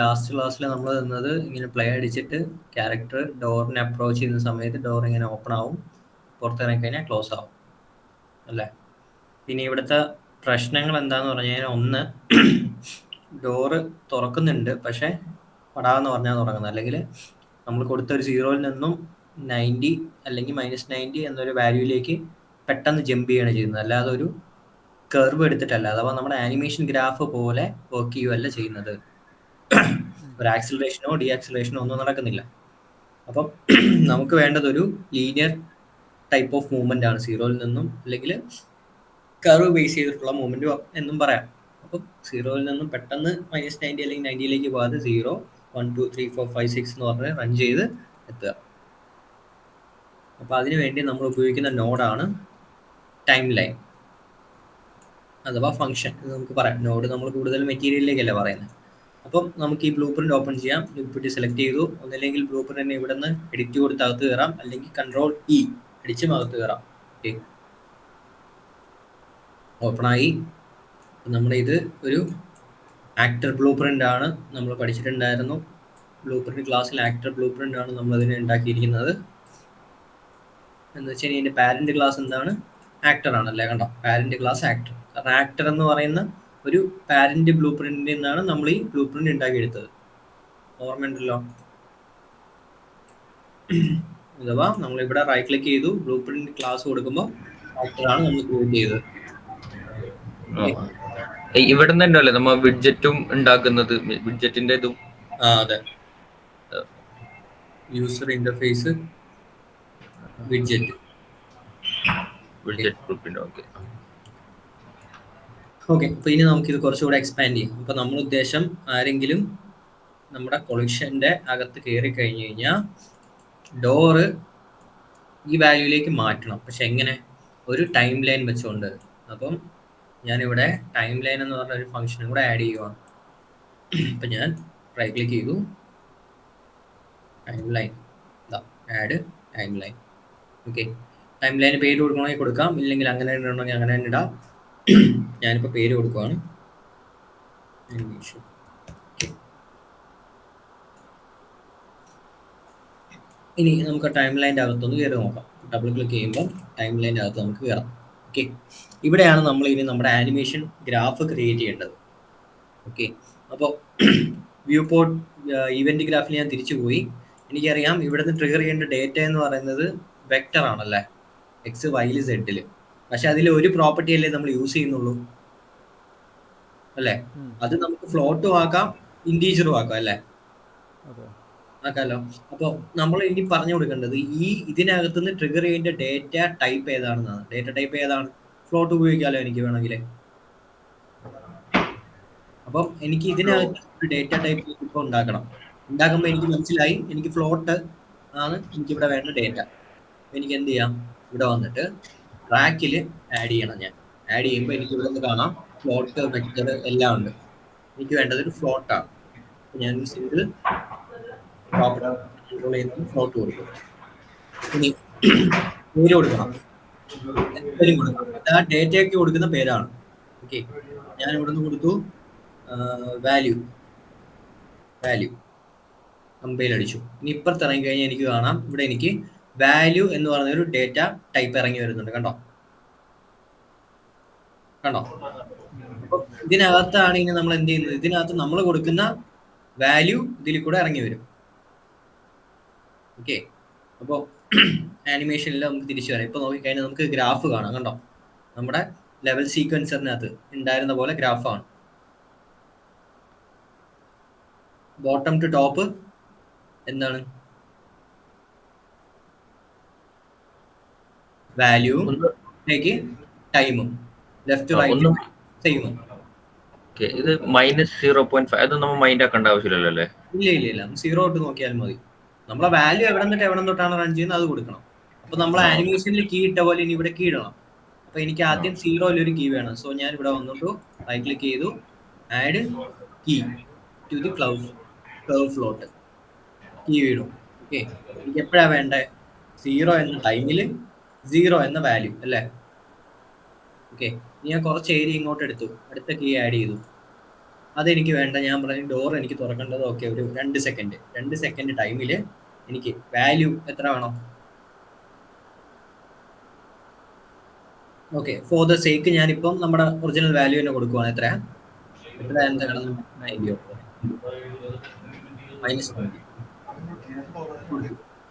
Last ക്ലാസ്സിൽ നമ്മൾ നിന്നത് ഇങ്ങനെ പ്ലേ അടിച്ചിട്ട് ക്യാരക്ടർ ഡോറിനെ അപ്രോച്ച് ചെയ്യുന്ന സമയത്ത് ഡോർ ഇങ്ങനെ ഓപ്പൺ ആവും. പുറത്തിറങ്ങി കഴിഞ്ഞാൽ ക്ലോസ് ആവും. അല്ലേ? പിന്നെ ഇവിടുത്തെ പ്രശ്നങ്ങൾ എന്താന്ന് പറഞ്ഞു കഴിഞ്ഞാൽ ഒന്ന് ഡോറ് തുറക്കുന്നുണ്ട് പക്ഷേ പടാന്ന് പറഞ്ഞാൽ തുറക്കുന്നത്. അല്ലെങ്കിൽ നമ്മൾ കൊടുത്ത ഒരു സീറോയിൽ നിന്നും നയന്റി അല്ലെങ്കിൽ മൈനസ് നയന്റി എന്നൊരു വാല്യൂയിലേക്ക് പെട്ടെന്ന് ജമ്പ് ചെയ്യാണ് ചെയ്യുന്നത്. അല്ലാതെ ഒരു കർവ് എടുത്തിട്ടല്ല അഥവാ നമ്മുടെ ആനിമേഷൻ ഗ്രാഫ് പോലെ വർക്ക് ചെയ്യുകയല്ല ചെയ്യുന്നത്. ഒരു ആക്സിലറേഷനോ ഡി ആക്സിലറേഷനോ ഒന്നും നടക്കുന്നില്ല. അപ്പം നമുക്ക് വേണ്ടത് ഒരു ലീനിയർ ടൈപ്പ് ഓഫ് മൂവ്മെന്റ് ആണ് സീറോയിൽ നിന്നും അല്ലെങ്കിൽ കർവ് ബേസ് ചെയ്തിട്ടുള്ള മൂവ്മെന്റ് എന്നും പറയാം. അപ്പം സീറോയിൽ നിന്നും പെട്ടെന്ന് മൈനസ് നയന്റി അല്ലെങ്കിൽ നയന്റിയിലേക്ക് പോകാതെ zero one two three four five six എന്ന് പറഞ്ഞ് റൺ ചെയ്ത് എത്തുക. അപ്പോൾ അതിനുവേണ്ടി നമ്മൾ ഉപയോഗിക്കുന്ന നോഡാണ് ടൈം ലൈൻ അഥവാ ഫംഗ്ഷൻ നമുക്ക് പറയാം. നോഡ് നമ്മൾ കൂടുതൽ മെറ്റീരിയലിലേക്കല്ല പറയുന്നത് അപ്പം നമുക്ക് ഈ ബ്ലൂ പ്രിന്റ് ഓപ്പൺ ചെയ്യാം. ബ്ലൂ പ്രിന്റ് സെലക്ട് ചെയ്തു. ഒന്നില്ലെങ്കിൽ ബ്ലൂ പ്രിന്റ് തന്നെ ഇവിടെ നിന്ന് എഡിറ്റ് കൊടുത്ത് അകത്ത് കയറാം അല്ലെങ്കിൽ കൺട്രോൾ ഇ അടിച്ച് അകത്ത് കയറാം ഓക്കെ ഓപ്പണായി നമ്മുടെ ഇത് ഒരു ആക്ടർ ബ്ലൂ പ്രിന്റ് ആണ് നമ്മൾ പഠിച്ചിട്ടുണ്ടായിരുന്നു. ബ്ലൂ പ്രിന്റ് ക്ലാസ്സിൽ ആക്ടർ ബ്ലൂ പ്രിന്റ് ആണ് നമ്മൾ അതിനെ ഉണ്ടാക്കിയിരിക്കുന്നത്. എന്ന് വെച്ച് കഴിഞ്ഞാൽ ഇതിന്റെ പാരന്റ് ക്ലാസ് എന്താണ്? ആക്ടർ ആണല്ലേ കണ്ടോ? പാരന്റ് ക്ലാസ് ആക്ടർ ആക്ടർ എന്ന് പറയുന്ന ഒരു പാരന്റ് ബ്ലൂ പ്രിന്റിൽ നിന്നാണ് നമ്മൾ ഈ ബ്ലൂ പ്രിന്റ് ഉണ്ടാക്കിയെടുത്തത്. ഓർമ്മയുണ്ടല്ലോ? അഥവാ നമ്മൾ ഇവിടെ റൈറ്റ് ക്ലിക്ക് ചെയ്തു ബ്ലൂ പ്രിന്റ് ക്ലാസ് കൊടുക്കുമ്പോൾ ആണ് നമ്മൾ ക്രിയേറ്റ് ചെയ്തത്. ഇവിടെ നിന്ന് തന്നെയല്ലേ നമ്മ വിഡ്ജറ്റും ഉണ്ടാക്കുന്നത്? വിഡ്ജറ്റിന്റെ ഇതും? ആ അതെ. യൂസർ ഇന്റർഫേസ് വിഡ്ജറ്റ് വിഡ്ജറ്റ് ഗ്രൂപ്പിന്റെ ഓക്കെ ഓക്കെ അപ്പൊ ഇനി നമുക്ക് ഇത് കുറച്ചുകൂടെ എക്സ്പാൻഡ് ചെയ്യാം. അപ്പോൾ നമ്മൾ ഉദ്ദേശം ആരെങ്കിലും നമ്മുടെ കൊളക്ഷന്റെ അകത്ത് കയറി കഴിഞ്ഞു കഴിഞ്ഞാൽ ഡോറ് ഈ വാല്യൂയിലേക്ക് മാറ്റണം. പക്ഷെ എങ്ങനെ? ഒരു ടൈം ലൈൻ വെച്ചുകൊണ്ട് അപ്പം ഞാനിവിടെ ടൈം ലൈൻ എന്ന് പറഞ്ഞ ഒരു ഫംഗ്ഷനും കൂടെ ആഡ് ചെയ്യുവാണ് അപ്പൊ ഞാൻ റൈറ്റ് ക്ലിക്ക് ചെയ്തു. Timeline add timeline okay time line പേര് കൊടുക്കണമെങ്കിൽ കൊടുക്കാം. ഇല്ലെങ്കിൽ അങ്ങനെ ഇടണമെങ്കിൽ അങ്ങനെ തന്നെ ഇടാം. ഞാനിപ്പോൾ പേര് കൊടുക്കുവാണ്. ഇനി നമുക്ക് ടൈം ലൈന്റെ അകത്തൊന്ന് കയറി നോക്കാം. ഡബിൾ ക്ലിക്ക് ചെയ്യുമ്പോൾ ടൈം ലൈന്റെ അകത്ത് നമുക്ക് കയറാം. ഓക്കെ ഇവിടെയാണ് നമ്മൾ ഇനി നമ്മുടെ ആനിമേഷൻ ഗ്രാഫ് ക്രിയേറ്റ് ചെയ്യേണ്ടത്. ഓക്കെ അപ്പോൾ വ്യൂ പോർട്ട് ഇവന്റ് ഗ്രാഫിൽ ഞാൻ തിരിച്ചു പോയി. എനിക്കറിയാം ഇവിടുന്ന് ട്രിഗർ ചെയ്യേണ്ട ഡേറ്റ എന്ന് പറയുന്നത് വെക്ടർ ആണല്ലേ? എക്സ് വൈയിൽ സെഡിൽ പക്ഷെ അതിൽ ഒരു പ്രോപ്പർട്ടി അല്ലേ നമ്മൾ യൂസ് ചെയ്യുന്നുള്ളൂ. അല്ലേ? അത് നമുക്ക് ഫ്ലോട്ടും ആക്കാം ഇന്റീജറും ആക്കാം അല്ലേ? ആക്കാലോ? അപ്പോൾ നമ്മൾ ഇനി പറഞ്ഞു കൊടുക്കേണ്ടത് ഈ ഇതിനകത്തുനിന്ന് ട്രിഗർ ചെയ്യേണ്ട ഡേറ്റ ടൈപ്പ് ഏതാണെന്നാണ്. ഡേറ്റ ടൈപ്പ് ഏതാണ്? ഫ്ലോട്ട് ഉപയോഗിക്കാമല്ലോ എനിക്ക് വേണമെങ്കിൽ അപ്പം എനിക്ക് ഇതിനകത്ത് ഒരു ഡേറ്റ ടൈപ്പ് ഇപ്പോൾ ഉണ്ടാക്കണം. ഉണ്ടാക്കുമ്പോൾ എനിക്ക് മനസ്സിലായി എനിക്ക് ഫ്ലോട്ട് ആണ് എനിക്ക് ഇവിടെ വേണ്ട ഡേറ്റ എനിക്ക് എന്ത് ചെയ്യാം? ഇവിടെ വന്നിട്ട് ട്രാക്കിൽ ആഡ് ചെയ്യണം ഞാൻ. ആഡ് ചെയ്യുമ്പോൾ എനിക്ക് ഇവിടെ നിന്ന് കാണാം. ഫ്ലോട്ട് വെക്ടർ എല്ലാം ഉണ്ട്. എനിക്ക് വേണ്ടത് ഒരു ഫ്ലോട്ടാണ് ഞാൻ സിംഗിൾ ഫ്ലോട്ട് കൊടുക്കും. ഇനി പേര് കൊടുക്കണം. പേരും കൊടുക്കണം. ആ ഡേറ്റയൊക്കെ കൊടുക്കുന്ന പേരാണ്. ഓക്കെ ഞാൻ ഇവിടെ നിന്ന് കൊടുത്തു വാല്യൂ വാല്യൂ കമ്പയിൽ അടിച്ചു. ഇനി ഇപ്പുറത്ത് ഇറങ്ങി കഴിഞ്ഞാൽ എനിക്ക് കാണാം. ഇവിടെ എനിക്ക് വാല്യൂ എന്ന് പറഞ്ഞ ഒരു ഡേറ്റ ടൈപ്പ് ഇറങ്ങി വരുന്നുണ്ട്. കണ്ടോ? കണ്ടോ? ഇതിനകത്താണ് ഇനി നമ്മൾ എന്ത് ചെയ്യുന്നത്? ഇതിനകത്ത് നമ്മൾ കൊടുക്കുന്ന വാല്യൂ ഇതിൽ കൂടെ ഇറങ്ങി വരും. ഓക്കെ അപ്പോൾ ആനിമേഷനിൽ നമുക്ക് തിരിച്ചു വരാം. ഇപ്പൊ നോക്കിക്കഴിഞ്ഞാൽ നമുക്ക് ഗ്രാഫ് കാണാം. കണ്ടോ? നമ്മുടെ ലെവൽ സീക്വൻസറിനകത്ത് ഉണ്ടായിരുന്ന പോലെ ഗ്രാഫാണ് ബോട്ടം ടു ടോപ്പ് എന്താണ്? വാല്യൂവും ടൈമും ലെഫ്റ്റ് റൈറ്റ് സെയിമും ഇത് മൈനസ് സീറോ പോയിന്റ് ഫൈവ് അത് നമ്മൾ മൈൻഡ് ആക്കേണ്ട ആവശ്യമില്ലല്ലോ അല്ലേ? ഇല്ല ഇല്ല ഇല്ല. സീറോ തൊട്ട് നോക്കിയാൽ മതി. നമ്മളെ വാല്യൂ എവിടെ നിന്നിട്ട് എവിടെ തൊട്ടാണ് റൺ ചെയ്യുന്നത് അത് കൊടുക്കണം. അപ്പൊ നമ്മൾ ആനിമേഷനിൽ കീ ഇട്ട പോലെ ഇനി ഇവിടെ കീ ഇടണം. അപ്പൊ എനിക്ക് ആദ്യം സീറോയിൽ ഒരു കീ വേണം. സോ ഞാൻ ഇവിടെ വന്നിട്ടു റൈറ്റ് ക്ലിക്ക് ചെയ്തു. Add key to the cloud cloud float key വീടും ഓക്കെ എനിക്ക് എപ്പോഴാ വേണ്ടത് സീറോ എന്ന ടൈമിൽ സീറോ എന്ന വാല്യൂ അല്ലേ? ഓക്കെ ഞാൻ കുറച്ച് ഏരിയ ഇങ്ങോട്ട് എടുത്തു. അടുത്ത കീ ആഡ് ചെയ്തു. അതെനിക്ക് വേണ്ട. ഞാൻ പറഞ്ഞു ഡോർ എനിക്ക് തുറക്കേണ്ടത് ഓക്കെ ഒരു രണ്ട് സെക്കൻഡ് രണ്ട് സെക്കൻഡ് ടൈമിൽ എനിക്ക് വാല്യൂ എത്ര വേണം? ഓക്കെ ഫോർ ദ സേക്ക് ഞാനിപ്പം നമ്മുടെ ഒറിജിനൽ വാല്യൂ തന്നെ കൊടുക്കുവാണ്. എത്ര? കിടന്നു മൈനസ്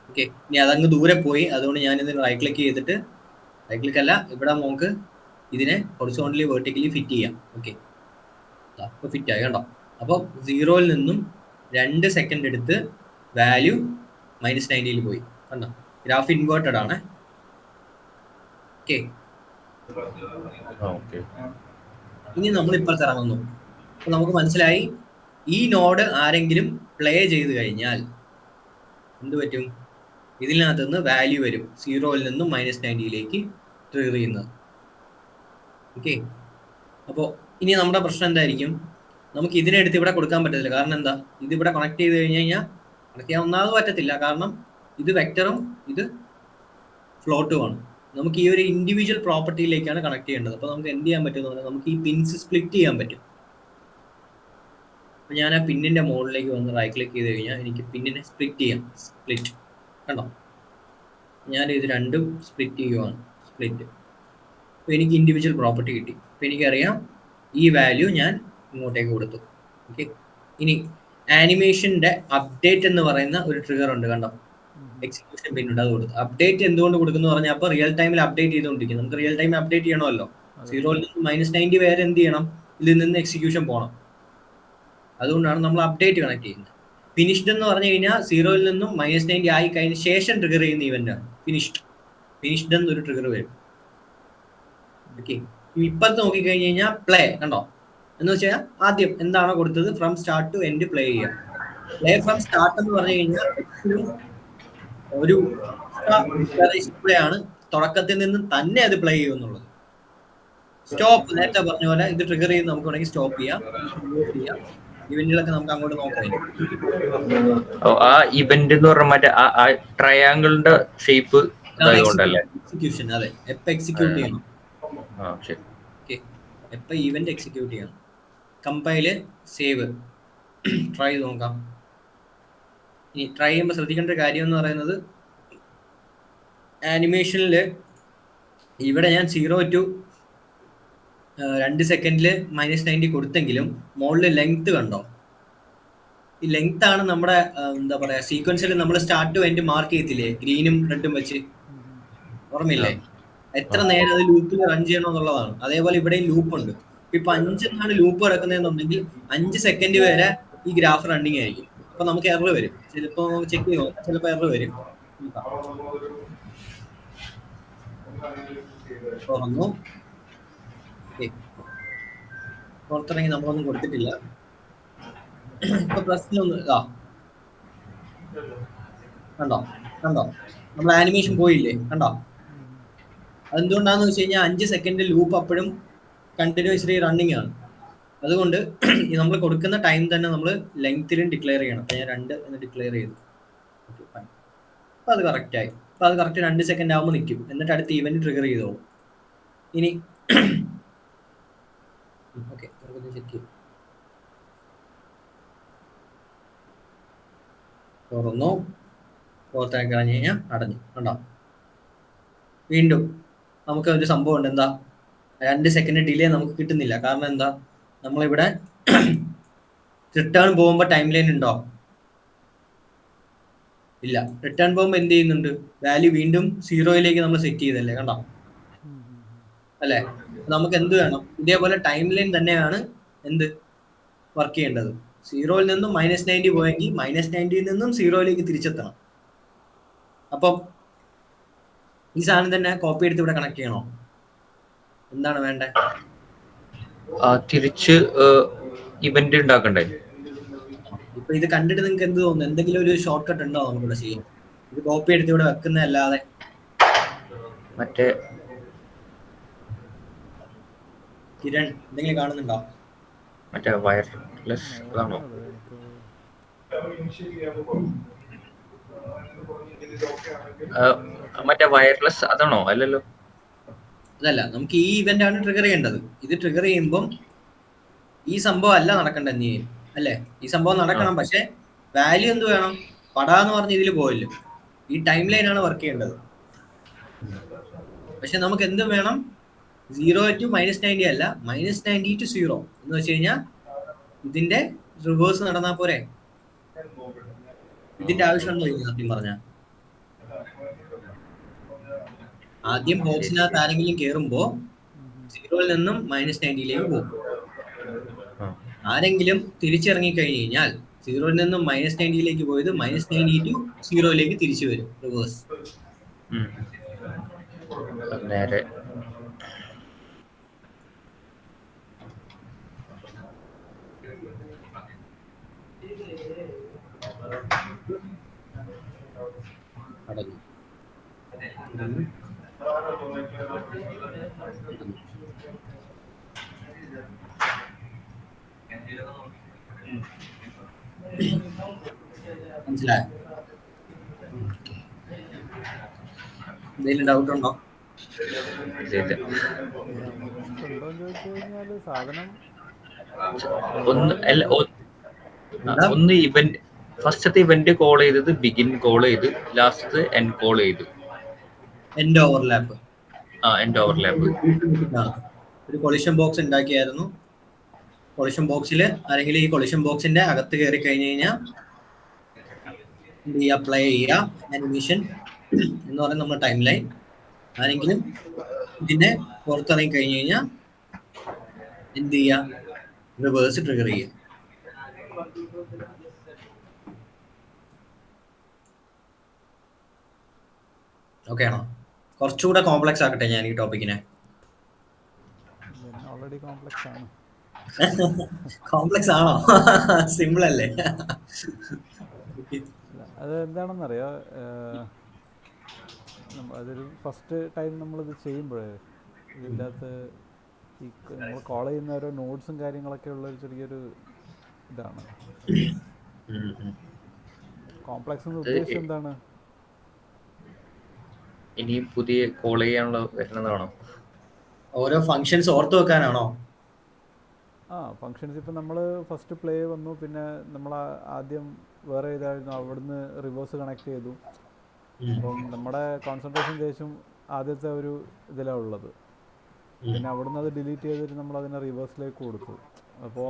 ഓക്കെ ഇനി അതങ്ങ് ദൂരെ പോയി. അതുകൊണ്ട് ഞാൻ ഇതിന് റൈറ്റ് ക്ലിക്ക് ചെയ്തിട്ട് റൈറ്റ് ക്ലിക്ക് അല്ല ഇവിടെ നമുക്ക് ഇതിനെ ഹൊറിസോണ്ടലി വേർട്ടിക്കലി ഫിറ്റ് ചെയ്യാം. ഓക്കെ അപ്പോൾ ഫിറ്റ് ആയി കണ്ടോ? അപ്പോൾ സീറോയിൽ നിന്നും രണ്ട് സെക്കൻഡ് എടുത്ത് വാല്യൂ മൈനസ് നയന്റിയിൽ പോയി. കണ്ടോ? ഗ്രാഫ് ഇൻവേർട്ടഡ് ആണ്. ഓക്കെ ഇനി നമ്മൾ ഇപ്പുറത്ത് ഇറങ്ങുന്നു. അപ്പൊ നമുക്ക് മനസ്സിലായി ഈ നോഡ് ആരെങ്കിലും പ്ലേ ചെയ്ത് കഴിഞ്ഞാൽ എന്ത് പറ്റും? ഇതിനകത്ത് നിന്ന് വാല്യൂ വരും സീറോയിൽ നിന്നും മൈനസ് നയന്റിയിലേക്ക് ട്രിഗർ ചെയ്യുന്നത്. ഓക്കെ അപ്പോൾ ഇനി നമ്മുടെ പ്രശ്നം എന്തായിരിക്കും? നമുക്ക് ഇതിനെടുത്ത് ഇവിടെ കൊടുക്കാൻ പറ്റത്തില്ല. കാരണം എന്താ? ഇത് ഇവിടെ കണക്ട് ചെയ്ത് കഴിഞ്ഞ് കഴിഞ്ഞാൽ കണക്ട് ചെയ്യാൻ ഒന്നാമത് പറ്റത്തില്ല. കാരണം ഇത് വെക്ടറും ഇത് ഫ്ലോട്ടുമാണ് നമുക്ക് ഈ ഒരു ഇൻഡിവിജ്വൽ പ്രോപ്പർട്ടിയിലേക്കാണ് കണക്ട് ചെയ്യേണ്ടത്. അപ്പോൾ നമുക്ക് എന്ത് ചെയ്യാൻ പറ്റും നമുക്ക് ഈ പിൻസ് സ്പ്ലിറ്റ് ചെയ്യാൻ പറ്റും. അപ്പോൾ ഞാൻ ആ പിന്നിന്റെ മുകളിലേക്ക് വന്ന് റൈറ്റ് ക്ലിക്ക് ചെയ്ത് കഴിഞ്ഞാൽ എനിക്ക് പിന്നിനെ സ്പ്ലിറ്റ് ചെയ്യാം. സ്പ്ലിറ്റ് കണ്ടോ? ഞാൻ ഇത് രണ്ടും സ്പ്ലിറ്റ് ചെയ്യുവാണ്. സ്പ്ലിറ്റ് അപ്പോൾ എനിക്ക് ഇൻഡിവിജ്വൽ പ്രോപ്പർട്ടി കിട്ടി. അപ്പോൾ എനിക്കറിയാം ഈ വാല്യൂ ഞാൻ ഇങ്ങോട്ടേക്ക് കൊടുത്തു. ഓക്കെ ഇനി ആനിമേഷന്റെ അപ്ഡേറ്റ് എന്ന് പറയുന്ന ഒരു ട്രിഗർ ഉണ്ട് കണ്ടോ? എക്സിക്യൂഷൻ പിന്നീട് അത് കൊടുത്തു. അപ്ഡേറ്റ് എന്തുകൊണ്ട് കൊടുക്കുന്നു പറഞ്ഞാൽ അപ്പോൾ റിയൽ ടൈമിൽ അപ്ഡേറ്റ് ചെയ്തുകൊണ്ടിരിക്കും നമുക്ക് റിയൽ ടൈം അപ്ഡേറ്റ് ചെയ്യണമല്ലോ. സീറോയിൽ നിന്ന് മൈനസ് നയന്റി വരെ എന്ത് ചെയ്യണം? ഇതിൽ നിന്ന് എക്സിക്യൂഷൻ പോകണം അതുകൊണ്ടാണ് നമ്മൾ അപ്ഡേറ്റ് കണക്ട് ചെയ്യുന്നത്. ഫിനിഷ്ഡ് എന്ന് പറഞ്ഞു കഴിഞ്ഞാൽ സീറോയിൽ നിന്നും മൈനസ് നയന്റി ആയി കഴിഞ്ഞ ശേഷം ട്രിഗർ ചെയ്യുന്ന ഇവന്റ് ആണ് ഫിനിഷ്ഡ് ഫിനിഷ്ഡ് എന്നൊരു ട്രിഗർ വരും. ഓക്കെ ഇപ്പത്തെ നോക്കിക്കഴിഞ്ഞ് കഴിഞ്ഞാൽ പ്ലേ കണ്ടോ? എന്ന് വെച്ചാൽ ആദ്യം എന്താണോ കൊടുത്തത്? From start to end play ചെയ്യാം പ്ലേ ഫ്രം സ്റ്റാർട്ട് എന്ന് പറഞ്ഞു കഴിഞ്ഞാൽ ഒരു പ്ലേ ആണ് തുടക്കത്തിൽ നിന്ന് തന്നെ അത് പ്ലേ ചെയ്യും എന്നുള്ളത്. സ്റ്റോപ്പ് നേരത്തെ പറഞ്ഞ പോലെ ഇത് ട്രിഗർ ചെയ്ത് നമുക്ക് വേണമെങ്കിൽ സ്റ്റോപ്പ് ചെയ്യാം. ചെയ്യാം. ഇവന്റുകളൊക്കെ നമുക്ക് അങ്ങോട്ട് നോക്കാം. ആ ഇവന്റ് എന്ന് പറഞ്ഞ മറ്റേ ആ- ട്രയാങ്കിളിന്റെ ഷേപ്പ് എക്സിക്യൂഷൻ അതെ. എപ്പോ എക്സിക്യൂട്ട് ചെയ്യണം? എപ്പോ ഈവന്റ് എക്സിക്യൂട്ട് ചെയ്യണം? കമ്പൈൽ സേവ് ട്രൈ ചെയ്ത് നോക്കാം. ഇനി ട്രൈ ചെയ്യുമ്പോൾ ശ്രദ്ധിക്കേണ്ട ഒരു കാര്യം എന്ന് പറയുന്നത് ആനിമേഷനിൽ ഇവിടെ ഞാൻ സീറോ ടു രണ്ട് സെക്കൻഡിൽ മൈനസ് നയന്റി കൊടുത്തെങ്കിലും മുകളിൽ ലെങ്ത് കണ്ടോ? ഈ ലെങ്ത് ആണ് നമ്മുടെ എന്താ പറയാ സീക്വൻസിൽ നമ്മൾ സ്റ്റാർട്ട് ടു എൻഡ് മാർക്ക് ചെയ്തില്ലേ ഗ്രീനും റെഡും വെച്ച്. ഓർമ്മയില്ലേ? എത്ര നേരം അത് ലൂപ്പിൽ റൺ ചെയ്യണം എന്നുള്ളതാണ്. അതേപോലെ ഇവിടെ ലൂപ്പ് ഉണ്ട്. ഇപ്പൊ അഞ്ചെന്നാണ് ലൂപ്പ് കിടക്കുന്നതെന്നുണ്ടെങ്കിൽ അഞ്ച് സെക്കൻഡ് വരെ ഈ ഗ്രാഫ് റണ്ണിങ് ആയിരിക്കും. അപ്പൊ നമുക്ക് എറർ വരും. ചിലപ്പോ ചെക്ക് ചെയ്യുമോ ചിലപ്പോ എറർ വരും. തുറന്നു. പുറത്തിറങ്ങി നമ്മളൊന്നും കൊടുത്തിട്ടില്ല. ഇപ്പൊ പ്രശ്നമൊന്നും ഇതാ കണ്ടോ? കണ്ടോ? നമ്മൾ ആനിമേഷൻ പോയില്ലേ? കണ്ടോ? അതെന്തുകൊണ്ടാന്ന് വെച്ച് കഴിഞ്ഞാൽ അഞ്ച് സെക്കൻഡ് ലൂപ്പ് അപ്പോഴും കണ്ടിന്യൂസ്ലി റണ്ണിങ് ആണ്. അതുകൊണ്ട് നമ്മൾ കൊടുക്കുന്ന ടൈം തന്നെ നമ്മൾ ലെങ്ത്തിലും ഡിക്ലെയർ ചെയ്യണം. അപ്പൊ ഞാൻ രണ്ട് എന്ന് ഡിക്ലെയർ ചെയ്തു. ഓക്കെ ഫൈൻ അപ്പൊ അത് കറക്റ്റ് ആയി. അപ്പൊ അത് കറക്റ്റ് രണ്ട് സെക്കൻഡ് ആകുമ്പോൾ നിൽക്കും എന്നിട്ട് അടുത്ത ഈവന്റ് ട്രിഗർ ചെയ്തോളും. ഇനി ഓക്കെ നമുക്കൊന്ന് ചെക്ക് ചെയ്യും. തുറന്നു. പുറത്തേക്ക് കളഞ്ഞു കഴിഞ്ഞാൽ അടഞ്ഞു കണ്ടോ? വീണ്ടും നമുക്ക് ഒരു സംഭവം ഉണ്ട്. എന്താ? രണ്ട് സെക്കൻഡ് ഡിലേ നമുക്ക് കിട്ടുന്നില്ല. കാരണം എന്താ? നമ്മളിവിടെ റിട്ടേൺ പോകുമ്പോൾ ടൈം ലൈൻ ഉണ്ടോ? ഇല്ല. റിട്ടേൺ പോകുമ്പോൾ എന്ത് ചെയ്യുന്നുണ്ട്? വാല്യൂ വീണ്ടും സീറോയിലേക്ക് നമ്മൾ സെറ്റ് ചെയ്തല്ലേ കണ്ടോ? അല്ലേ? നമുക്ക് എന്ത് വേണം? ഇതേപോലെ ടൈം ലൈൻ തന്നെയാണ് എന്ത്? വർക്ക് ചെയ്യേണ്ടത്. സീറോയിൽ നിന്നും മൈനസ് നയന്റി പോയെങ്കിൽ മൈനസ് നയന്റിയിൽ നിന്നും സീറോയിലേക്ക് തിരിച്ചെത്തണം. അപ്പം ഈ സാധനം തന്നെ കോപ്പി എടുത്ത് ഇവിടെ കണക്ട് ചെയ്യണോ? എന്താണ് വേണ്ടേ? തിരിച്ച് ഇവന്റ് ഉണ്ടാക്കണ്ടേ? ഇപ്പൊ ഇത് കണ്ടിട്ട് നിങ്ങൾക്ക് എന്ത് തോന്നുന്നു? എന്തെങ്കിലും ഒരു ഷോർട്ട് കട്ട് ഉണ്ടോ നമുക്കിവിടെ ചെയ്യാം ഇത് കോപ്പി എടുത്ത് ഇവിടെ വെക്കുന്നതല്ലാതെ. മറ്റേ കിരൺ എന്തെങ്കിലും കാണുന്നുണ്ടോ? മറ്റേ വയർലെസ് അതാണോ മറ്റേ വയർലെസ് അതാണോ? അല്ലല്ലോ. അതല്ല നമുക്ക് ഈ ഇവന്റ് ആണ് ട്രിഗർ ചെയ്യേണ്ടത്. ഇത് ട്രിഗർ ചെയ്യുമ്പം ഈ സംഭവം അല്ല നടക്കണ്ട നീ? അല്ലേ? ഈ സംഭവം നടക്കണം പക്ഷെ വാല്യൂ എന്ത് വേണം? പടാന്ന് പറഞ്ഞ ഇതിൽ പോയില്ല ഈ ടൈം ലൈൻ ആണ് വർക്ക് ചെയ്യേണ്ടത്. പക്ഷെ നമുക്ക് എന്ത് വേണം? സീറോ ടു മൈനസ് നയന്റി അല്ല മൈനസ് നയന്റി ടു സീറോ എന്ന് വെച്ച് കഴിഞ്ഞാൽ ഇതിന്റെ റിവേഴ്സ് നടന്നാ പോരെ? ഇതിന്റെ ആവശ്യമുണ്ടോ ഇനി സത്യം പറഞ്ഞ? ആദ്യം ബോക്സിനകത്ത് ആരെങ്കിലും കേറുമ്പോ സീറോയിൽ നിന്നും മൈനസ് നയന്റിയിലേക്ക് പോകും. ആരെങ്കിലും തിരിച്ചിറങ്ങി കഴിഞ്ഞു കഴിഞ്ഞാൽ സീറോയിൽ നിന്നും മൈനസ് നയന്റിയിലേക്ക് പോയത് മൈനസ് നയന്റി ടു സീറോയിലേക്ക് തിരിച്ചു വരും റിവേഴ്സ് അടങ്ങും. മനസ്സിലായോ? എന്തെങ്കിലും ഡൗട്ട് ഉണ്ടോ? ഇല്ല. ഉണ്ടോന്ന് ചോദിച്ചു കഴിഞ്ഞാൽ സാധനം ഒന്ന് അല്ല ഒന്ന് ഇവന്റ് ഫസ്റ്റത്തെ ഇവന്റ് കോൾ ചെയ്തത് ബിഗിൻ കോൾ ചെയ്ത് ലാസ്റ്റ് എൻഡ് കോൾ ചെയ്തു. എൻഡ് ഓവർലാപ്പ് ആ എൻഡ് ഓവർലാപ്പ് ഒരു കൊളിഷൻ ബോക്സ് ഉണ്ടാക്കിയായിരുന്നു. കൊളിഷൻ ബോക്സിൽ ആരെങ്കിലും ഈ കൊളിഷൻ ബോക്സിന്റെ അകത്ത് കയറി കഴിഞ്ഞു കഴിഞ്ഞാൽ എന്ത് ചെയ്യുക? അപ്ലൈ ചെയ്യുക. അനിമേഷൻ എന്ന് പറയുന്ന നമ്മുടെ ടൈം ലൈൻ ആരെങ്കിലും ഇതിനെ പുറത്തിറങ്ങി കഴിഞ്ഞു കഴിഞ്ഞാൽ എന്ത് ചെയ്യുക? റിവേഴ്സ് ട്രിഗർ ചെയ്യുക. ഓക്കെ ആണോ? കുറച്ചുകൂടെ കോംപ്ലക്സ് ആക്കട്ടെ ഞാൻ ഈ ടോപ്പിക്കിനെ ഓൾറെഡി കോംപ്ലക്സ് ആണ്. കോംപ്ലക്സ് ആണോ? സിമ്പിൾ അല്ലേ? അത് എന്താണെന്നറിയോ? അതൊരു ഫസ്റ്റ് ടൈം നമ്മളിത് ചെയ്യുമ്പോഴേ ഇതിന്റെ അകത്ത് ഈ നമ്മൾ കോൾ ചെയ്യുന്ന ഓരോ നോട്ട്സും കാര്യങ്ങളൊക്കെ ഉള്ള ഒരു ചെറിയൊരു ഇതാണ്. കോംപ്ലക്സ് എന്ന് ഉദ്ദേശം എന്താണ്? ഇനിയും പുതിയ കോൾ ചെയ്യാനുള്ള വരുന്നതാണോ ഓരോ ഫങ്ഷൻസ് ഓർത്തു വെക്കാനാണോ? ആ ഫങ്ഷൻസ് ഇപ്പം നമ്മൾ ഫസ്റ്റ് പ്ലേ വന്നു പിന്നെ നമ്മൾ ആദ്യം വേറെ ഇതായിരുന്നു അവിടുന്ന് റിവേഴ്സ് കണക്ട് ചെയ്തു. അപ്പം നമ്മുടെ കോൺസെൻട്രേഷൻ ശേഷം ആദ്യത്തെ ഒരു ഇതിലാണ് ഉള്ളത്. പിന്നെ അവിടുന്ന് അത് ഡിലീറ്റ് ചെയ്തിട്ട് നമ്മൾ അതിനെ റിവേഴ്സിലേക്ക് കൊടുത്തു. അപ്പോൾ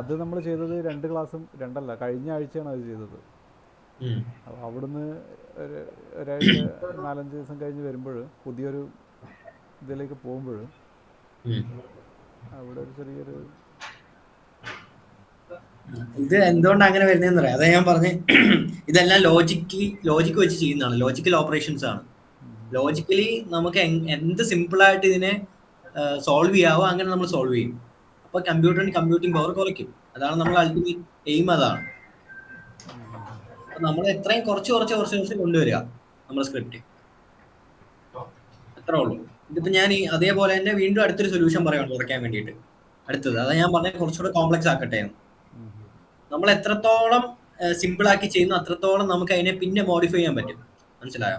അത് നമ്മൾ ചെയ്തത് രണ്ട് ക്ലാസ്സും രണ്ടല്ല കഴിഞ്ഞ ആഴ്ചയാണ് അത് ചെയ്തത്. അപ്പോൾ അവിടുന്ന് ഒരു ഒരാഴ്ച നാലഞ്ച് ദിവസം കഴിഞ്ഞ് വരുമ്പോൾ പുതിയൊരു ഇതിലേക്ക് പോകുമ്പോൾ അവിടെ ഒരു ചെറിയൊരു ഇത് എന്തുകൊണ്ട് അങ്ങനെ വരുന്നതെന്ന് പറയാം അതാ ഞാൻ പറഞ്ഞ ഇതെല്ലാം ലോജിക്കലി ലോജിക്ക് വെച്ച് ചെയ്യുന്നതാണ്. ലോജിക്കൽ ഓപ്പറേഷൻസ് ആണ്. ലോജിക്കലി നമുക്ക് എന്ത് സിമ്പിൾ ആയിട്ട് ഇതിനെ സോൾവ് ചെയ്യാവോ അങ്ങനെ നമ്മൾ സോൾവ് ചെയ്യും. അപ്പൊ കമ്പ്യൂട്ടറിന് കമ്പ്യൂട്ടിംഗ് പവർ കുറയ്ക്കും. അതാണ് നമ്മൾ അൾട്ടിമേറ്റ് എയിം അതാണ്. നമ്മൾ എത്രയും കുറച്ച് കുറച്ച് കുറച്ച് കുറച്ച് കൊണ്ടുവരിക നമ്മുടെ സ്ക്രിപ്റ്റ് അത്രേ ഉള്ളൂ. ഇതിപ്പോ ഞാൻ ഈ അതേപോലെ തന്നെ വീണ്ടും അടുത്തൊരു സൊല്യൂഷൻ പറയണം കുറയ്ക്കാൻ വേണ്ടിയിട്ട്. അടുത്തത് അതാ ഞാൻ പറഞ്ഞ കുറച്ചുകൂടെ കോംപ്ലക്സ് ആക്കട്ടെ. നമ്മൾ എത്രത്തോളം സിമ്പിൾ ആക്കി ചെയ്യുന്നു അത്രത്തോളം നമുക്ക് അതിനെ പിന്നെ മോഡിഫൈ ചെയ്യാൻ പറ്റും. മനസ്സിലായോ?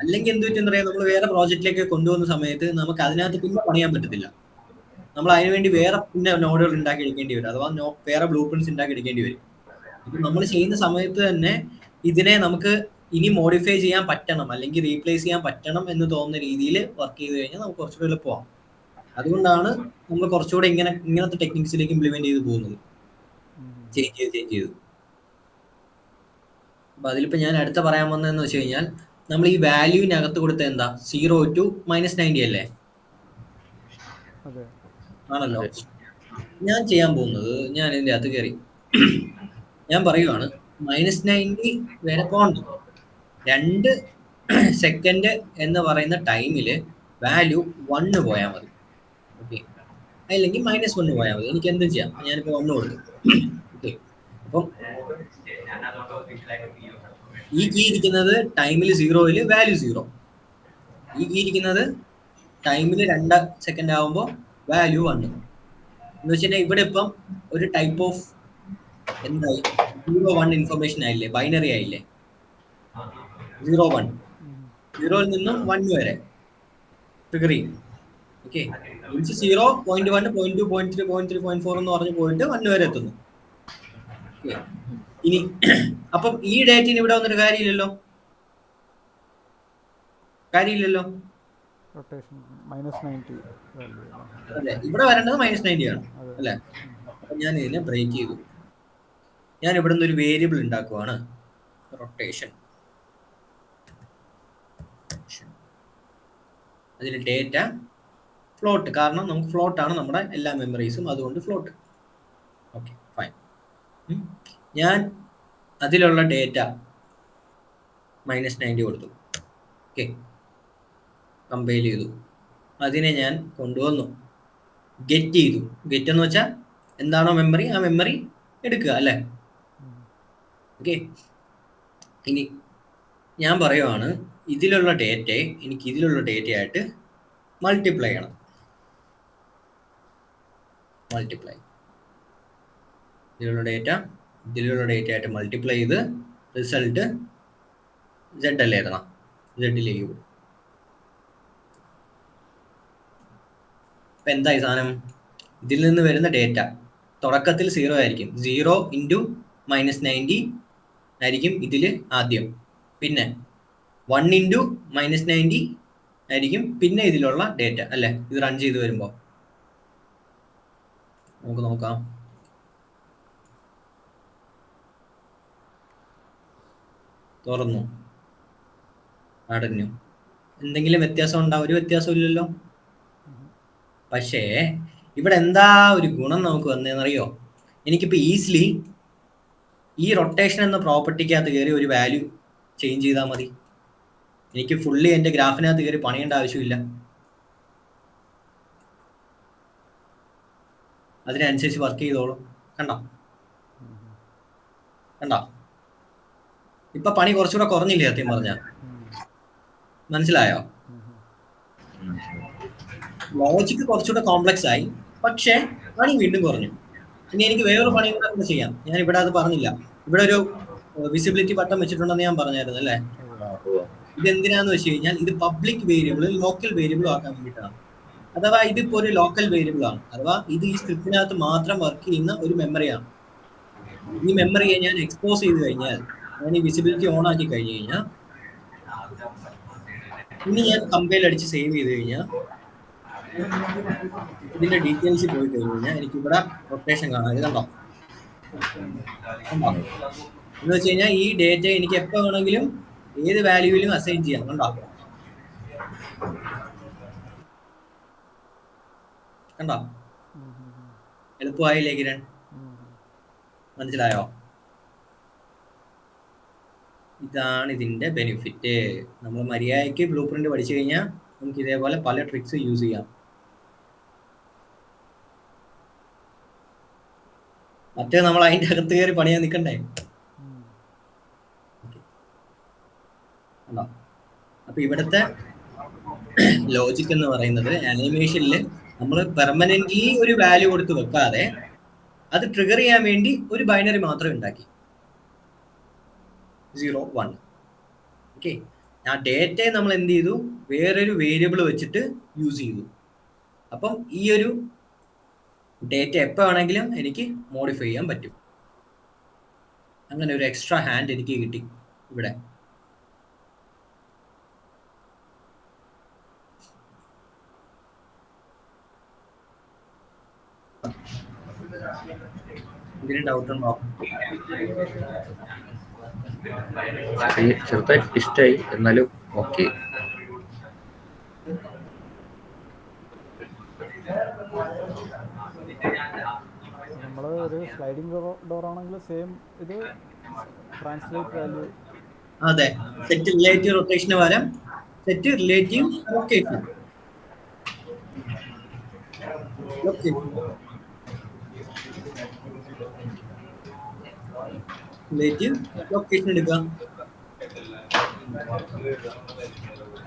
അല്ലെങ്കിൽ എന്ത് പറ്റും പറയാ നമ്മൾ വേറെ പ്രോജക്റ്റിലേക്ക് കൊണ്ടുപോകുന്ന സമയത്ത് നമുക്ക് അതിനകത്ത് പിന്നെ പണിയാൻ പറ്റത്തില്ല. നമ്മൾ അതിനുവേണ്ടി വേറെ പിന്നെ നോഡുകൾ ഉണ്ടാക്കി എടുക്കേണ്ടി വരും. അഥവാ വേറെ ബ്ലൂ പ്രിന്റ്സ് ഉണ്ടാക്കി എടുക്കേണ്ടി വരും. ഇപ്പൊ നമ്മൾ ചെയ്യുന്ന സമയത്ത് തന്നെ ഇതിനെ നമുക്ക് ഇനി മോഡിഫൈ ചെയ്യാൻ പറ്റണം അല്ലെങ്കിൽ റീപ്ലേസ് ചെയ്യാൻ പറ്റണം എന്ന് തോന്നുന്ന രീതിയിൽ വർക്ക് ചെയ്ത് കഴിഞ്ഞാൽ നമുക്ക് കുറച്ചുകൂടെ എളുപ്പമാവും. അതുകൊണ്ടാണ് നമ്മൾ കുറച്ചുകൂടെ ഇങ്ങനെ ഇങ്ങനത്തെ ടെക്നിക്സിലേക്ക് ഇംപ്ലിമെന്റ് ചെയ്ത് പോകുന്നത്. ചേഞ്ച് ചെയ്ത് ചേഞ്ച് ചെയ്ത്. അപ്പൊ അതിലിപ്പോ ഞാൻ അടുത്ത പറയാൻ വന്നതെന്ന് വെച്ച് കഴിഞ്ഞാൽ നമ്മൾ ഈ വാല്യൂവിനകത്ത് കൊടുത്ത എന്താ? സീറോ ടു മൈനസ് നയന്റി അല്ലേ? ആണല്ലോ. ഞാൻ ചെയ്യാൻ പോകുന്നത് ഞാൻ ഇതിന്റെ അകത്ത് കയറി ഞാൻ പറയുവാണ് മൈനസ് നയന്റി വരെ പോകണം രണ്ട് സെക്കൻഡ് എന്ന് പറയുന്ന ടൈമിൽ വാല്യൂ വണ്ണ് പോയാൽ മതി. ഓക്കെ അല്ലെങ്കിൽ മൈനസ് വണ്ണ് പോയാൽ മതി. എനിക്ക് എന്ത് ചെയ്യാം. ഞാനിപ്പോ വണ്ണ് കൊടുക്കും ഓക്കെ അപ്പം ഈ കീ ഇരിക്കുന്നത് ടൈമിൽ സീറോയിൽ വാല്യൂ സീറോ ഈ കീ ഇരിക്കുന്നത് ടൈമിൽ രണ്ട് സെക്കൻഡ് ആകുമ്പോൾ വാല്യൂ വണ്ണ് എന്ന് വെച്ചിട്ടുണ്ടെങ്കിൽ ഇവിടെ ഇപ്പം ഒരു ടൈപ്പ് ഓഫ് എന്തായി? സീറോ വൺ ഇൻഫർമേഷൻ ആയില്ലേ? ബൈനറി ആയില്ലേ? സീറോ വൺ സീറോയിൽ നിന്നും വൺ വരെ. ട്രിഗർ ചെയ്യും okay zero point one point two point three point three point four എന്ന് പറഞ്ഞ് പോയിട്ട് വൺ വരെ എത്തുന്നു. ഇനി അപ്പം ഈ ഡേറ്റിന് ഇവിടെ വന്നിട്ട് കാര്യമില്ലല്ലോ? കാര്യമില്ലല്ലോ? ഇവിടെ വരേണ്ടത് മൈനസ് നയന്റി ആണ്. അല്ലെ? ഞാൻ ഇതിനെ ബ്രേക്ക് ചെയ്തു. ഞാൻ ഇവിടെ നിന്ന് ഒരു വേരിയബിൾ ഉണ്ടാക്കുവാണ്. റൊട്ടേഷൻ അതിൽ ഡേറ്റ ഫ്ലോട്ട് കാരണം നമുക്ക് ഫ്ലോട്ട് ആണ് നമ്മുടെ എല്ലാ മെമ്മറീസും അതുകൊണ്ട് ഫ്ലോട്ട് ഓക്കെ ഫൈൻ ഞാൻ അതിലുള്ള ഡേറ്റ മൈനസ് നയന്റി കൊടുത്തു. ഓക്കെ കമ്പൈൽ ചെയ്തു. അതിനെ ഞാൻ കൊണ്ടുവന്നു. ഗെറ്റ് ചെയ്തു. ഗെറ്റ് എന്ന് വെച്ചാൽ എന്താണോ മെമ്മറി ആ മെമ്മറി എടുക്കുക അല്ലേ? ഓക്കെ ഇനി ഞാൻ പറയുവാണ് ഇതിലുള്ള ഡേറ്റയെ എനിക്ക് ഇതിലുള്ള ഡേറ്റയായിട്ട് മൾട്ടിപ്ലൈ ചെയ്യണം. മൾട്ടിപ്ലൈ ഇതിലുള്ള ഡേറ്റ ഇതിലുള്ള ഡേറ്റ ആയിട്ട് മൾട്ടിപ്ലൈ ചെയ്ത് റിസൾട്ട് സെഡ് അല്ലേ എഴുതണം. സെഡിലേക്ക് പോകും. ഇപ്പം എന്തായി സാധനം? ഇതിൽ നിന്ന് വരുന്ന ഡേറ്റ തുടക്കത്തിൽ സീറോ ആയിരിക്കും. സീറോ ഇന്റു മൈനസ് നയന്റി ആയിരിക്കും ഇതിൽ ആദ്യം. പിന്നെ വൺ ഇന്റു മൈനസ് നയന്റി ആയിരിക്കും പിന്നെ ഇതിലുള്ള ഡേറ്റ അല്ലേ? ഇത് റൺ ചെയ്ത് വരുമ്പോൾ നമുക്ക് നോക്കാം. തുറന്നു. അടഞ്ഞു. എന്തെങ്കിലും വ്യത്യാസം ഉണ്ടാവും ഒരു വ്യത്യാസമില്ലല്ലോ പക്ഷേ ഇവിടെ എന്താ ഒരു ഗുണം നമുക്ക് വന്നതെന്നറിയോ? എനിക്കിപ്പോൾ ഈസിലി ഈ റൊട്ടേഷൻ എന്ന പ്രോപ്പർട്ടിക്കകത്ത് കയറി ഒരു വാല്യൂ ചേഞ്ച് ചെയ്താൽ മതി. എനിക്ക് ഫുള്ളി എന്റെ ഗ്രാഫിനകത്ത് കയറി പണിയേണ്ട ആവശ്യമില്ല. അതിനനുസരിച്ച് വർക്ക് ചെയ്തോളൂ. കണ്ടോ? കണ്ടോ? ഇപ്പൊ പണി കുറച്ചുകൂടെ കുറഞ്ഞില്ലേ സത്യം പറഞ്ഞ? മനസ്സിലായോ? ലോജിക്ക് കുറച്ചുകൂടെ കോംപ്ലക്സ് ആയി. പക്ഷെ പണി വീണ്ടും കുറഞ്ഞു. ഇനി എനിക്ക് വേറൊരു പണി കൂടെ ചെയ്യാം. ഞാൻ ഇവിടെ അത് പറഞ്ഞില്ല. ഇവിടെ ഒരു വിസിബിലിറ്റി ബട്ടൺ വെച്ചിട്ടുണ്ടെന്ന് ഞാൻ പറഞ്ഞായിരുന്നു അല്ലേ? ഇത് എന്തിനാന്ന് വെച്ച് കഴിഞ്ഞാൽ ഇത് പബ്ലിക് വേരിയബിൾ ലോക്കൽ വേരിയബിൾ ആക്കാൻ വേണ്ടിയിട്ടാണ്. അഥവാ ഇതിപ്പോ ഒരു ലോക്കൽ വേരിയബിൾ ആണ്. അഥവാ ഇത് ഈ സ്ക്രിപ്റ്റിനകത്ത് മാത്രം വർക്ക് ചെയ്യുന്ന ഒരു മെമ്മറിയാണ് ഈ മെമ്മറിയെ ഞാൻ എക്സ്പോസ് ചെയ്ത് കഴിഞ്ഞാൽ ഞാൻ ഈ വിസിബിലിറ്റി ഓൺ ആക്കി കഴിഞ്ഞു കഴിഞ്ഞാൽ ഇനി ഞാൻ കമ്പയിൽ അടിച്ച് സേവ് ചെയ്ത് കഴിഞ്ഞാൽ ഇതിന്റെ ഡീറ്റെയിൽസ് പോയി കഴിഞ്ഞു കഴിഞ്ഞാൽ എനിക്ക് ഇവിടെ റൊട്ടേഷൻ കാണാം കണ്ടോ? എന്ന് വെച്ച് കഴിഞ്ഞാൽ ഈ ഡേറ്റ എനിക്ക് എപ്പോ വേണമെങ്കിലും ഏത് വാല്യൂവിലും അസൈൻ ചെയ്യാം. കണ്ടോ? കണ്ടോ? എളുപ്പമായില്ലേ കിരൺ മനസ്സിലായോ? ഇതാണ് ഇതിന്റെ ബെനിഫിറ്റ് നമ്മൾ മര്യാദയ്ക്ക് ബ്ലൂ പ്രിന്റ് പഠിച്ചു കഴിഞ്ഞാൽ നമുക്ക് ഇതേപോലെ പല ട്രിക്സ് യൂസ് ചെയ്യാം. മറ്റേ നമ്മൾ അതിന്റെ അകത്ത് കയറി പണിയാൻ നിൽക്കണ്ടേ കണ്ടോ അപ്പൊ ഇവിടുത്തെ ലോജിക് എന്ന് പറയുന്നത് ആനിമേഷനിൽ നമ്മൾ പെർമനന്റ്ലി ഒരു വാല്യൂ കൊടുത്ത് വെക്കാതെ അത് ട്രിഗർ ചെയ്യാൻ വേണ്ടി ഒരു ബൈനറി മാത്രം ഉണ്ടാക്കി. സീറോ വൺ ഓക്കെ ആ ഡേറ്റയെ നമ്മൾ എന്ത് ചെയ്തു? വേറൊരു വേരിയബിൾ വെച്ചിട്ട് യൂസ് ചെയ്തു. അപ്പം ഈ ഒരു ഡേറ്റ എപ്പോൾ വേണമെങ്കിലും എനിക്ക് മോഡിഫൈ ചെയ്യാൻ പറ്റും. അങ്ങനെ ഒരു എക്സ്ട്രാ ഹാൻഡ് എനിക്ക് കിട്ടി ഇവിടെ. ഡൗട്ട് ഉണ്ടോ? ഇഷ്ടമായി എന്നാലും ഓക്കെ സ്ലൈഡിംഗ് ഡോർ ആണെങ്കിൽ സെയിം ഇത് ട്രാൻസ്ലേറ്റ് വാല്യൂ അതെ. സെറ്റ് റിലേറ്റീവ് റൊട്ടേഷന് പകരം set relative location relative location എടുക്കുക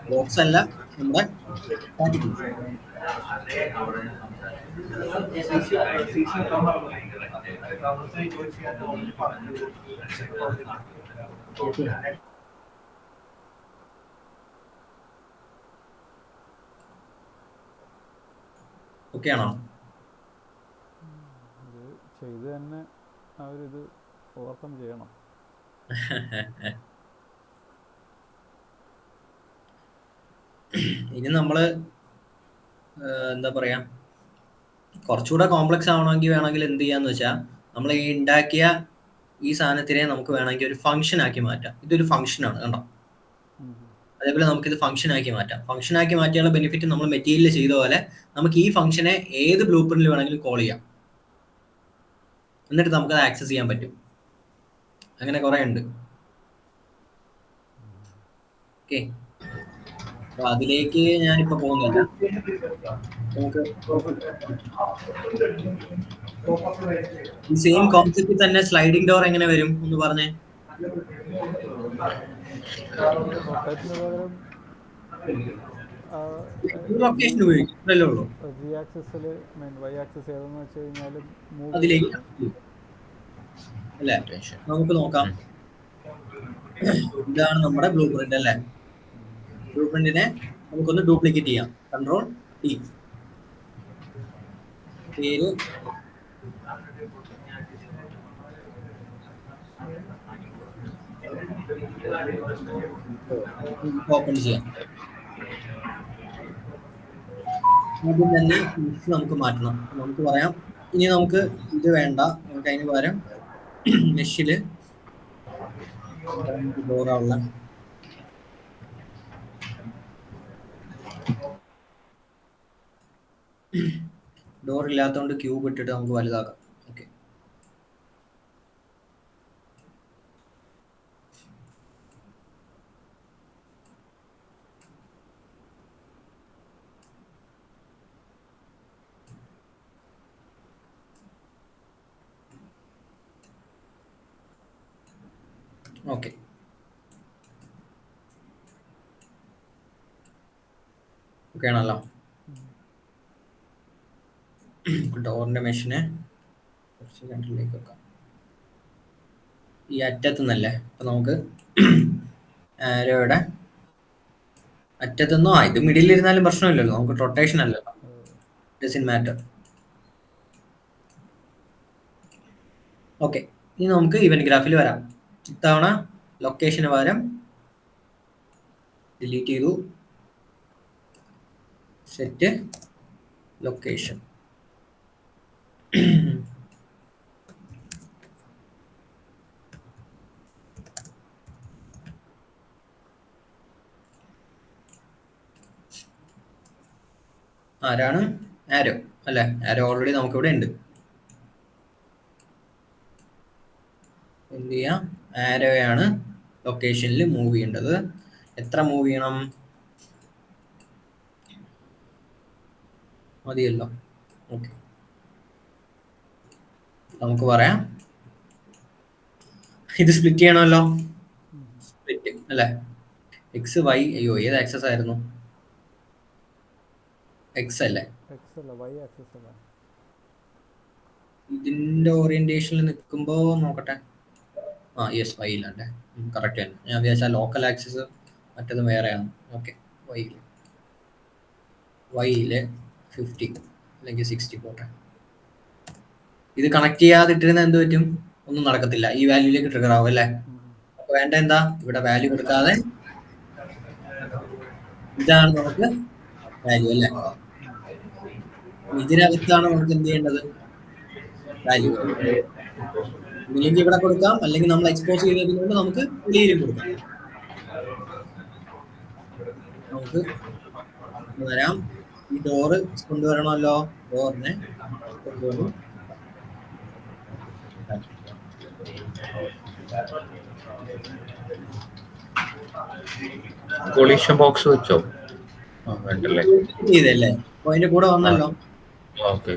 ബോക്സ് അല്ല നമ്മുടെ. ഓക്കെ ആണോ? ചെയ്ത് തന്നെ അവരിത് ഓവർകം ചെയ്യണം. ഇനി നമ്മൾ എന്താ പറയാ കുറച്ചുകൂടെ കോംപ്ലക്സ് ആവണമെങ്കിൽ വേണമെങ്കിൽ എന്ത് ചെയ്യാന്ന് വെച്ചാൽ നമ്മൾ ഈ ഉണ്ടാക്കിയ ഈ സാധനത്തിനെ നമുക്ക് വേണമെങ്കിൽ ഒരു ഫംഗ്ഷൻ ആക്കി മാറ്റാം. ഇതൊരു ഫംഗ്ഷൻ ആണ് കണ്ടോ? അതേപോലെ നമുക്ക് ഇത് ഫംഗ്ഷൻ ആക്കി മാറ്റാം. ഫംഗ്ഷൻ ആക്കി മാറ്റിയുള്ള ബെനിഫിറ്റ് നമ്മൾ മെറ്റീരിയൽ ചെയ്ത പോലെ നമുക്ക് ഈ ഫംഗ്ഷനെ ഏത് ബ്ലൂ പ്രിന്റിൽ വേണമെങ്കിലും കോൾ ചെയ്യാം. എന്നിട്ട് നമുക്ക് അത് ആക്സസ് ചെയ്യാൻ പറ്റും. അങ്ങനെ കുറെ ഉണ്ട്. ഓക്കെ അപ്പൊ അതിലേക്ക് ഞാനിപ്പോ പോകുന്നില്ല. നമുക്ക് ഈ സെയിം കോൺസെപ്റ്റ് തന്നെ സ്ലൈഡിംഗ് ഡോർ എങ്ങനെ വരും എന്ന് പറഞ്ഞേ. റൊട്ടേറ്റിന് പകരം ലൊക്കേഷൻ ഉപയോഗിക്കും. ഇത്രയല്ലേ ഉള്ളൂ. ജി ആക്സിസിൽ മീൻ വൈ ആക്സിസ് ഏതെന്ന് വെച്ച് കഴിഞ്ഞാൽ മൂവ് അതിലേക്ക് അല്ലേ? നമുക്ക് നോക്കാം. ഇതാണ് നമ്മുടെ ബ്ലൂ പ്രിന്റ് അല്ലേ? ബ്ലൂ പ്രിന്റിനെ നമുക്കൊന്ന് ഡ്യൂപ്ലിക്കേറ്റ് ചെയ്യാം. കൺട്രോൾ ടി പേര് ഓപ്പൺ ചെയ്യാം. ആദ്യം തന്നെ നമുക്ക് മാറ്റണം. നമുക്ക് പറയാം ഇനി നമുക്ക് ഇത് വേണ്ട. നമുക്ക് അതിന് പകരം മെഷിൽ ഡോറാവുള്ള ഡോർ ഇല്ലാത്തതുകൊണ്ട് ക്യൂബ് ഇട്ടിട്ട് നമുക്ക് വലുതാക്കാം. ഓക്കെ ഓക്കെ ആണല്ലോ. ഡോറിന്റെ മെഷീനെ. കുറച്ച് രണ്ടിലേക്ക് വെക്കാം. ഈ അറ്റത്ത് നിന്നല്ലേ അപ്പൊ നമുക്ക് ആരോയുടെ അറ്റത്തുനിന്നോ? ഇത് മിഡിൽ ഇരുന്നാലും പ്രശ്നമില്ലല്ലോ. നമുക്ക് റൊട്ടേഷൻ അല്ലല്ലോ ഡസിൻ മാറ്റർ ഓക്കെ ഇനി നമുക്ക് ഇവന്റ് ഗ്രാഫിൽ വരാം. ഇത്തവണ ലൊക്കേഷന് പകരം ഡിലീറ്റ് ചെയ്തു. സെറ്റ് ലൊക്കേഷൻ ആരാണ്? ആരോ അല്ലെ? ആരോ ഓൾറെഡി നമുക്കിവിടെ ഉണ്ട്. എന്ത് ചെയ്യാം ആരോയാണ് ലൊക്കേഷനിൽ മൂവ് ചെയ്യേണ്ടത്? എത്ര മൂവ് ചെയ്യണം? മതിയല്ലോ. ഓക്കെ നമുക്ക് പറയാം. ഇത് സ്പ്ലിറ്റ് ചെയ്യണമല്ലോ. സ്പ്ലിറ്റ് അല്ലേ? എക്സ് വൈ അയ്യോ ഏത് ആക്സസ് ആയിരുന്നു? എക്സ് അല്ലേ എക്സ് അല്ല വൈ ആക്സിസ് അല്ല ഇതിന്റെ ഓറിയന്റേഷനിൽ നിൽക്കുമ്പോ നോക്കട്ടെ. ആ യെസ് വൈയിലാണ്ടേ കറക്റ്റ് തന്നെ. ഞാൻ വിചാരിച്ചാൽ ലോക്കൽ ആക്സസ് മറ്റത് വേറെയാണ്. ഓക്കെ വൈയിൽ വൈയിൽ ഫിഫ്റ്റി അല്ലെങ്കിൽ സിക്സ്റ്റി പോട്ടെ. ഇത് കണക്ട് ചെയ്യാതിട്ടിരുന്ന എന്ത് പറ്റും? ഒന്നും നടക്കത്തില്ല. ഈ വാല്യൂലേക്ക് ട്രിഗർ ആവും അല്ലേ? അപ്പൊ വേണ്ട എന്താ? ഇവിടെ വാല്യൂ കൊടുക്കാതെ ഇതാണ് നമുക്ക് വാല്യൂ അല്ലേ? ഇതിനകത്താണ് നമുക്ക് എന്ത് ചെയ്യേണ്ടത്? വാല്യൂ ഇവിടെ കൊടുക്കാം. അല്ലെങ്കിൽ നമ്മൾ എക്സ്പോസ് ചെയ്തതിന് കൊണ്ട് നമുക്ക് വെളിയിലും കൊടുക്കാം. നമുക്ക് വരാം ഈ ഡോറ് കൊണ്ടുവരണമല്ലോ. ഡോറിനെ കൊണ്ടുവന്നു. കൊളീഷൻ ബോക്സ് വെച്ചോ? വേണ്ടല്ലേ? ചെയ്തല്ലേ അപ്പൊ അതിന്റെ കൂടെ വന്നല്ലോ. ഓക്കെ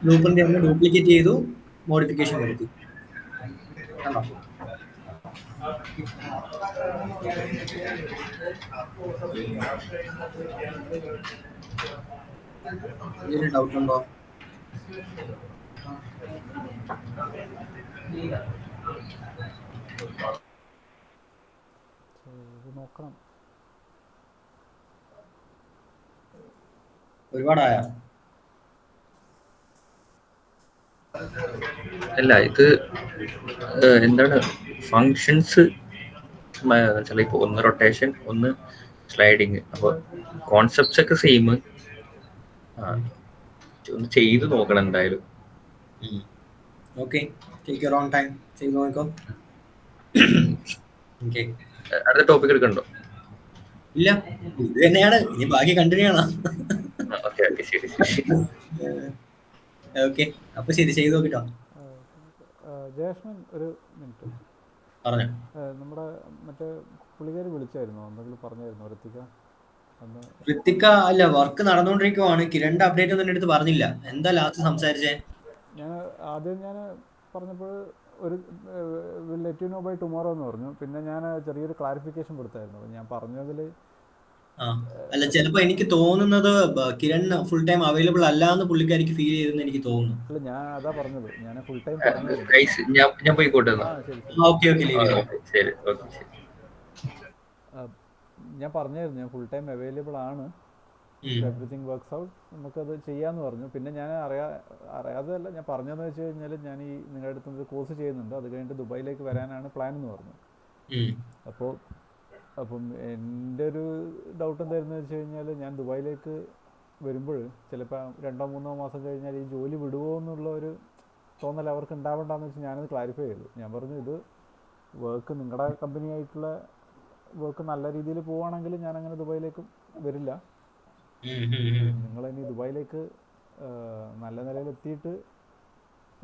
ബ്ലൂപ്രിന്റ് നമ്മൾ ഡ്യൂപ്ലിക്കേറ്റ് ചെയ്തു മോഡിഫിക്കേഷൻ വരുത്തി കണ്ടോ ഇതിന് ഡൗട്ട് ഉണ്ടോ ഇത് നോക്കണം. ഒരുപാടായോ? അല്ല ഇത് എന്താണ്? ഫങ്ഷൻസ് ചിലപ്പോ ഒന്ന് റൊട്ടേഷൻ ഒന്ന് സ്ലൈഡിങ് അപ്പൊ കോൺസെപ്റ്റ്സ് ഒക്കെ സെയിം ഒന്ന് ചെയ്ത് നോക്കണം എന്തായാലും. Okay take your own time ചെയ്ത് നോക്കോ ഓക്കെ ഏഹ്, അടുത്ത ടോപ്പിക് എടുക്കണ്ടോ? ഇല്ല. ഇത് തന്നെയാണ്. ഇനി ബാക്കി കണ്ടിന്യൂ ചെയ്യണം. ഓക്കെ ഓക്കെ ശരി ശരി. ഓക്കെ അപ്പൊ ശരി ചെയ്ത് നോക്കിട്ടോ. ജയഷ്മൻ ഒരു മിനിറ്റ് പറഞ്ഞു. നമ്മുടെ മറ്റേ പുള്ളിക്കാർ വിളിച്ചായിരുന്നു. എന്തെങ്കിലും പറഞ്ഞായിരുന്നു ഋത്തിക ഋത്തിക്ക അല്ല വർക്ക് നടന്നുകൊണ്ടിരിക്കുവാണ്. കിരണ്ട അപ്ഡേറ്റ് ഒന്നും എടുത്ത് അടുത്ത് പറഞ്ഞില്ല. എന്താ ലാസ്റ്റ് സംസാരിച്ചേ? ഞാൻ ആദ്യം ഞാൻ പറഞ്ഞപ്പോൾ ഒരു let you know by tomorrow എന്ന് പറഞ്ഞു. പിന്നെ ഞാൻ ചെറിയൊരു ക്ലാരിഫിക്കേഷൻ കൊടുത്തായിരുന്നു. ഞാൻ പറഞ്ഞതിൽ അല്ല ചിലപ്പോ എനിക്ക് തോന്നുന്നത് കിരൺ ഫുൾ ടൈം അവൈലബിൾ അല്ല എന്ന് പുള്ളിക്കാരിക്ക് ഫീൽ ചെയ്തെന്ന് എനിക്ക് തോന്നുന്നു. അല്ല ഞാൻ അതാ പറഞ്ഞത്. ഞാൻ ഫുൾ ടൈം ഞാൻ ഞാൻ പോയിക്കോട്ടെ. ഓക്കെ ഓക്കെ ശരി ഓക്കെ ശരി. ഞാൻ പറഞ്ഞായിരുന്നു ഞാൻ ഫുൾ ടൈം അവൈലബിൾ ആണ്. എവറിത്തിങ് വർക്ക്സ് ഔട്ട് നമുക്കത് ചെയ്യാമെന്ന് പറഞ്ഞു. പിന്നെ ഞാൻ അറിയാ അറിയാതെ അല്ല ഞാൻ പറഞ്ഞതെന്ന് വെച്ച് കഴിഞ്ഞാൽ ഞാൻ ഈ നിങ്ങളുടെ അടുത്ത് ഒരു കോഴ്സ് ചെയ്യുന്നുണ്ട്. അത് കഴിഞ്ഞിട്ട് ദുബായിലേക്ക് വരാനാണ് പ്ലാൻ എന്ന് പറഞ്ഞു. അപ്പോൾ അപ്പം എന്റെ ഒരു ഡൗട്ട് എന്തായിരുന്നു വെച്ച് കഴിഞ്ഞാൽ ഞാൻ ദുബായിലേക്ക് വരുമ്പോൾ ചിലപ്പോൾ രണ്ടോ മൂന്നോ മാസം കഴിഞ്ഞാൽ ഈ ജോലി വിടുമോ എന്നുള്ള ഒരു തോന്നൽ അവർക്ക് ഉണ്ടാവണ്ടെന്ന് വെച്ച് ഞാനത് ക്ലാരിഫൈ ചെയ്തു. ഞാൻ പറഞ്ഞു ഇത് വർക്ക് നിങ്ങളുടെ കമ്പനി ആയിട്ടുള്ള വർക്ക് നല്ല രീതിയിൽ പോവുകയാണെങ്കിൽ ഞാൻ അങ്ങനെ ദുബായിലേക്ക് വരില്ല. നിങ്ങൾ ഇനി ദുബായിലേക്ക് നല്ല നിലയിൽ എത്തിയിട്ട്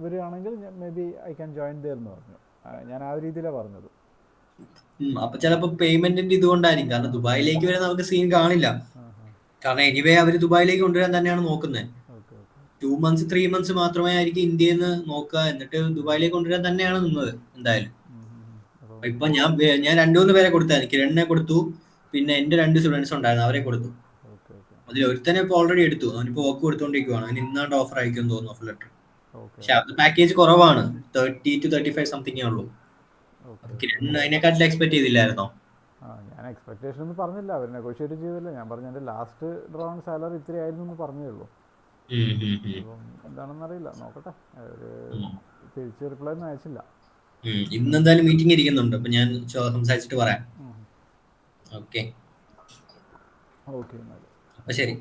വരികയാണെങ്കിൽ maybe I can join there എന്ന് പറഞ്ഞു. ഞാൻ ആ രീതിയിലാണ് പറഞ്ഞത്. അപ്പൊ ചിലപ്പോ പേയ്മെന്റിന്റെ ഇതുകൊണ്ടായിരിക്കും കാരണം ദുബായിലേക്ക് വരെ നമുക്ക് സീൻ കാണില്ല. കാരണം എനിവേ അവർ ദുബായിലേക്ക് കൊണ്ടുവരാൻ തന്നെയാണ് നോക്കുന്നത് ടു മന്ത്സ് ത്രീ മന്ത്സ് മാത്രമേ ആയിരിക്കും ഇന്ത്യയിൽ നിന്ന് നോക്കുക. എന്നിട്ട് ദുബായിലേക്ക് കൊണ്ടുവരാൻ തന്നെയാണ് നിന്നത് എന്തായാലും. ഇപ്പൊ ഞാൻ ഞാൻ രണ്ടു മൂന്ന് പേരെ കൊടുത്തായിരുന്നു കിരണിനെ കൊടുത്തു. പിന്നെ എന്റെ രണ്ട് സ്റ്റുഡൻസ് ഉണ്ടായിരുന്നു. അവരെ കൊടുത്തു. അതിൽ ഒരുത്തനെ ഇപ്പൊ ഓൾറെഡി എടുത്തു. അവനിപ്പോ വർക്ക് കൊടുത്തോണ്ടിരിക്കുവാണ്. അവന് ഇന്നാണ്ട് ഓഫർ ആയിരിക്കും തോന്നുന്നു ഓഫർ ലെറ്റർ പക്ഷെ അത് പാക്കേജ് കുറവാണ്. Thirty two thirty five something ഉള്ളൂ. കിരൺ അതിനെക്കാട്ടിൽ എക്സ്പെക്ട് ചെയ്തില്ലായിരുന്നോ? ഞാൻ എക്സ്പെക്ടേഷൻ ഒന്നും പറഞ്ഞില്ല. അവർ നെഗോഷിയേറ്റ് ചെയ്തില്ല. ഞാൻ പറഞ്ഞു എന്റെ ലാസ്റ്റ് ഡ്രോൺ സാലറി ഇത്ര ആയിരുന്നു എന്ന് പറഞ്ഞേ ഉള്ളൂ. ഉം, ഉം, ഉം. എന്താണെന്ന് അറിയില്ല നോക്കട്ടെ. ഒരു. തിരിച്ച് റിപ്ലൈ ഒന്നും അയച്ചില്ല. ഇന്ന് എന്തായാലും മീറ്റിംഗ് ഇരിക്കുന്നുണ്ട്. അപ്പൊ ഞാൻ സംസാരിച്ചിട്ട് പറയാം. ഓക്കെ ഓക്കെ അപ്പൊ ശരി.